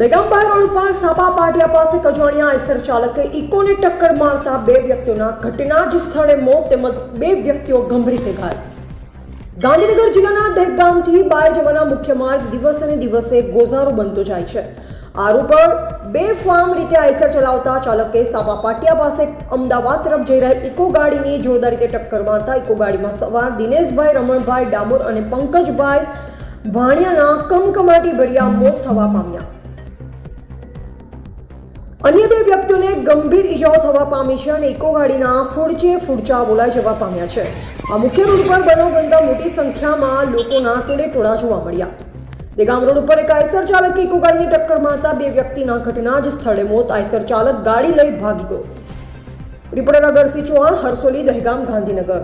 દગામભાઈ road સાપા પાટિયા પાસે કજવાણિયા Acer ચાલકે ઇકોને ટક્કર મારતા બે વ્યક્તિઓના ઘટના જ સ્થળે મોત તેમજ બે વ્યક્તિઓ ગંભીર રીતે ઘાયલ. ગાંધીનગર જિલ્લાના દહેગામથી બહાર જવાના મુખ્ય માર્ગ દિવસે ને દિવસે ગોઝારો બનતો જાય છે. આ ઉપર બે ફાર્મ રીતે આઈસર ચલાવતા ચાલકે સાબા પાટિયા પાસે અમદાવાદ તરફ જઈ રહેલ ઇકો ગાડીની જોરદાર રીતે ટક્કર મારતા ઇકો ગાડીમાં સવાર દિનેશભાઈ, રમણભાઈ, ડામોર અને પંકજભાઈ ભાણિયાના કમકમાટી ભર્યા મોત થવા પામ્યા. અન્ય બે વ્યક્તિઓને ગંભીર ઈજાઓ થવા પામી છે અને ઇકો ગાડીના ફૂડચે ફૂડચા બોલાઈ જવા પામ્યા છે. આ મુખ્ય રોડ પર બનો બનતા મોટી સંખ્યામાં લોકોના ટોળે ટોળા જોવા મળ્યા. દેગામ રોડ ઉપર એક આઈસર ચાલકે ઇકો ગાડીની ટક્કર મારતા બે વ્યક્તિના ઘટના જ સ્થળે મોત. આઈસર ચાલક ગાડી લઈ ભાગી ગયો. રિપોર્ટર અગરસિંહ ચૌહાણ, હરસોલી, દહેગામ, ગાંધીનગર.